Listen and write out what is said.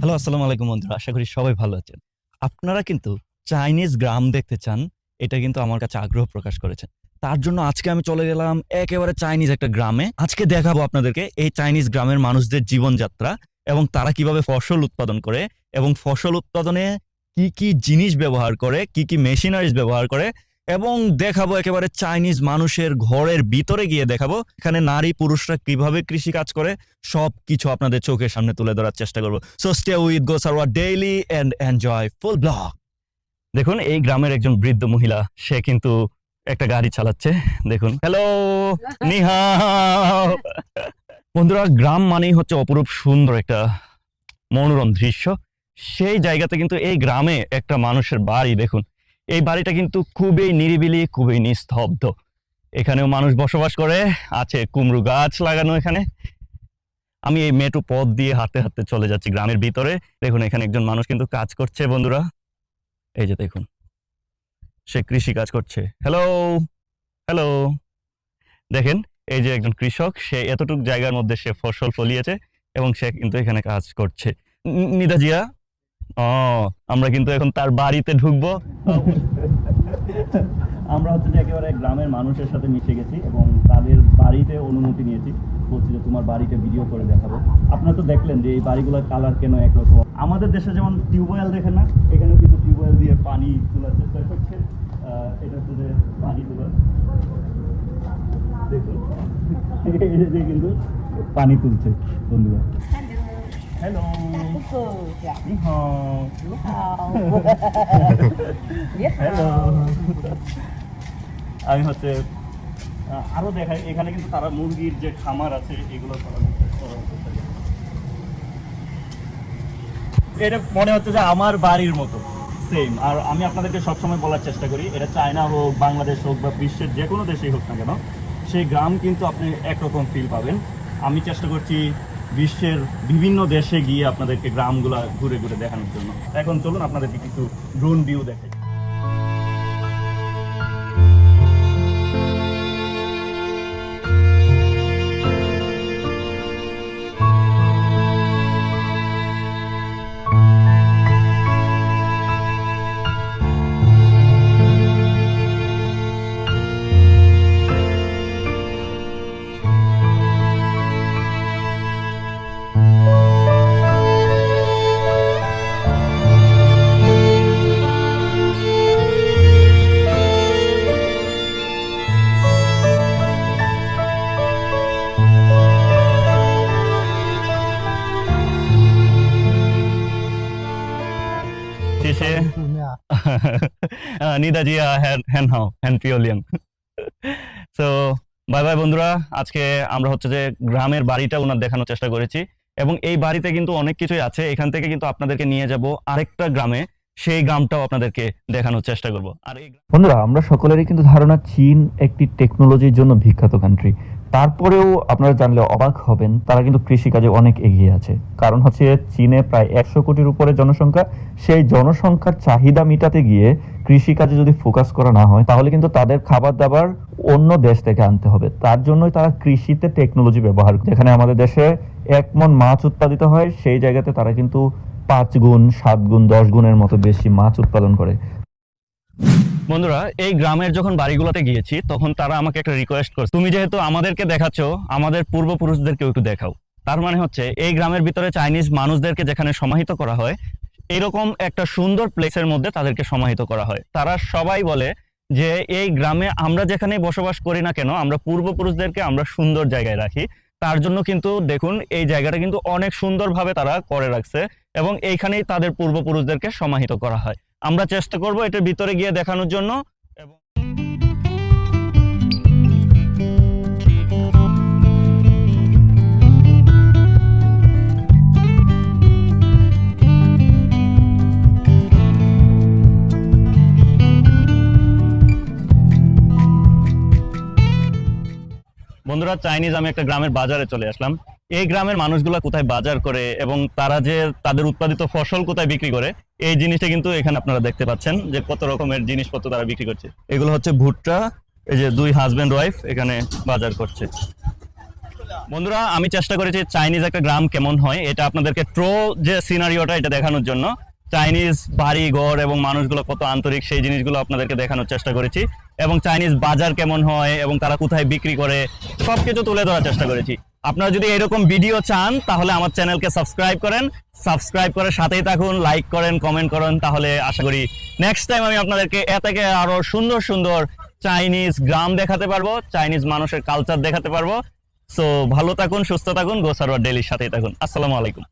Hello আসসালামু আলাইকুম বন্ধুরা, আশা করি সবাই ভালো আছেন। আপনারা কিন্তু চাইনিজ গ্রাম দেখতে চান, এটা কিন্তু আমার কাছে আগ্রহ প্রকাশ করেছেন তার জন্য আজকে আমি চলে গেলাম একেবারে চাইনিজ একটা গ্রামে। আজকে দেখাবো আপনাদেরকে এই চাইনিজ গ্রামের মানুষদের জীবনযাত্রা এবং তারা কীভাবে ফসল উৎপাদন করে এবং ফসল উৎপাদনে কি কি জিনিস ব্যবহার করে, কি কি মেশিনারিজ ব্যবহার করে এবং দেখাবো একেবারে চাইনিজ মানুষের ঘরের ভিতরে গিয়ে দেখাবো এখানে নারী পুরুষরা কীভাবে কৃষি কাজ করে সব কিছু আপনাদের চোখের সামনে তুলে ধরার চেষ্টা করব। সো স্টে উইথ গো সারওয়া daily and enjoy full blog দেখুন, এই গ্রামের একজন বৃদ্ধ মহিলা, সে কিন্তু একটা গাড়ি চালাচ্ছে, দেখুন। হ্যালো নিহা! বন্ধুরা, গ্রাম মানেই হচ্ছে অপরূপ সুন্দর একটা মনোরম দৃশ্য। সেই জায়গাতে কিন্তু এই গ্রামে একটা মানুষের বাড়ি, দেখুন। এই বাড়িটা কিন্তু খুবই নিরিবিলি, খুবই নিস্তব্ধ। এখানেও মানুষ বসবাস করে, আছে কুমড়ো গাছ লাগানো এখানে। আমি এই মেটু পথ দিয়ে হাঁটতে হাঁটতে চলে যাচ্ছি গ্রামের ভিতরে। দেখুন, এখানে একজন মানুষ কিন্তু কাজ করছে, বন্ধুরা। এই যে দেখুন, সে কৃষি কাজ করছে। হ্যালো হ্যালো দেখেন, এই যে একজন কৃষক, সে এতটুকু জায়গার মধ্যে সে ফসল ফলিয়েছে এবং সে কিন্তু এখানে কাজ করছে। নিদাজিয়া আমরা কিন্তু এখন তার বাড়িতে ঢুকবো। আমরা হচ্ছে একেবারে গ্রামের মানুষের সাথে মিশে গেছি এবং তাদের বাড়িতে অনুমতি নিয়েছি। বলছি যে তোমার বাড়িতে ভিডিও করে দেখাবো। আপনারা তো দেখলেন যে এই বাড়িগুলোর কালার কেন একরকম। আমাদের দেশে যেমন টিউবওয়েল দেখেন না এখানে কিন্তু টিউবওয়েল দিয়ে পানি তোলার চেষ্টা করছে এটা হচ্ছে পানি তোলার। দেখুন। কিন্তু পানি তুলছে বন্ধুরা। Hello. Hello. আমি হচ্ছে আরও দেখাই এখানে কিন্তু তারা মুরগির যে খামার আছে এগুলো এটা মনে হচ্ছে যে আমার বাড়ির মতো সেম আর আমি আপনাদেরকে সবসময় বলার চেষ্টা করি এটা চায়না হোক বাংলাদেশ হোক বা বিশ্বের যে কোনো দেশেই হোক না কেন সেই গ্রাম কিন্তু আপনি একরকম ফিল পাবেন আমি চেষ্টা করছি বিশ্বের বিভিন্ন দেশে গিয়ে আপনাদেরকে গ্রামগুলা ঘুরে ঘুরে দেখানোর জন্য। এখন চলুন আপনাদেরকে কিছু ড্রোন ভিউ দেখাই। 面啊，আহ, হ্যান হ্যান হাও হ্যান পিওলিয়াং সো বাই বাই বন্ধুরা আজকে আমরা হচ্ছে যে গ্রামের বাড়িটা ওনার দেখানোর চেষ্টা করেছি। এবং এই বাড়িতে কিন্তু অনেক কিছুই আছে এখান থেকে কিন্তু আপনাদেরকে নিয়ে যাব আরেকটা গ্রামে সেই গ্রামটাও আপনাদেরকে দেখানোর চেষ্টা করব। আর এই বন্ধুরা আমরা সকলেরই কিন্তু ধারণা চীন একটি টেকনোলজির জন্য বিখ্যাত কান্ট্রি তারপরেও আপনারা জানলে অবাক হবেন, তারা কিন্তু কৃষিকাজে অনেক এগিয়ে আছে। কারণ হচ্ছে চীনে প্রায় একশো কোটির উপরে জনসংখ্যা। সেই জনসংখ্যার চাহিদা মেটাতে গিয়ে কৃষিকাজে যদি ফোকাস করা না হয়, তাহলে কিন্তু তাদের খাবার দাবার অন্য দেশ থেকে আনতে হবে। তার জন্যই তারা কৃষিতে টেকনোলজি ব্যবহার যেখানে আমাদের দেশে এক মন মাছ উৎপাদিত হয়, সেই জায়গাতে তারা কিন্তু পাঁচ গুণ, সাত গুণ, দশ গুণের মতো বেশি মাছ উৎপাদন করে। বন্ধুরা, এই গ্রামের যখন বাড়িগুলোতে গিয়েছি, তখন তারা আমাকে একটা রিকোয়েস্ট করছে। তুমি যেহেতু আমাদেরকে দেখাচ্ছ, আমাদের পূর্বপুরুষদেরকেও একটু দেখাও। তার মানে হচ্ছে, এই গ্রামের ভিতরে চাইনিজ মানুষদেরকে যেখানে সমাহিত করা হয়, এরকম একটা সুন্দর প্লেসের মধ্যে তাদেরকে সমাহিত করা হয়। তারা সবাই বলে যে, এই গ্রামে আমরা যেখানে বসবাস করি না কেন, আমরা পূর্বপুরুষদেরকে আমরা সুন্দর জায়গায় রাখি। তার জন্য কিন্তু দেখুন, এই জায়গাটা কিন্তু অনেক সুন্দরভাবে তারা করে রাখছে এবং এইখানেই তাদের পূর্বপুরুষদেরকে সমাহিত করা হয়। আমরা চেষ্টা করব এটার ভিতরে গিয়ে দেখানোর জন্য। বন্ধুরা চাইনিজ আমি একটা গ্রামের বাজারে চলে আসলাম। এই গ্রামের মানুষগুলা কোথায় বাজার করে এবং তারা যে তাদের উৎপাদিত ফসল কোথায় বিক্রি করে, এই জিনিসটা কিন্তু এখানে আপনারা দেখতে পাচ্ছেন যে কত রকমের জিনিসপত্র তারা বিক্রি করছে। এগুলো হচ্ছে ভুট্টা, এই যে দুই হাজবেন্ড ওয়াইফ এখানে বাজার করছে। বন্ধুরা, আমি চেষ্টা করেছি চাইনিজ একটা গ্রাম কেমন হয়, এটা আপনাদেরকে ট্রো যে সিনারিওটা এটা দেখানোর জন্য। চাইনিজ বাড়ি, ঘর এবং মানুষগুলো কত আন্তরিক, সেই জিনিসগুলো আপনাদেরকে দেখানোর চেষ্টা করেছি। এবং চাইনিজ বাজার কেমন হয় এবং তারা কোথায় বিক্রি করে, সবকিছু তুলে ধরার চেষ্টা করেছি। আপনারা যদি এরকম ভিডিও চান, তাহলে আমার চ্যানেলকে সাবস্ক্রাইব করেন। সাবস্ক্রাইব করে সাথেই থাকুন লাইক করেন কমেন্ট করেন, তাহলে আশা করি নেক্সট টাইম আমি আপনাদেরকে এ থেকে আরও সুন্দর সুন্দর চাইনিজ গ্রাম দেখাতে পারব চাইনিজ মানুষের কালচার দেখাতে পারব। সো ভালো থাকুন, সুস্থ থাকুন গোসারোয়ার ডেলির সাথেই থাকুন। আসসালামু আলাইকুম।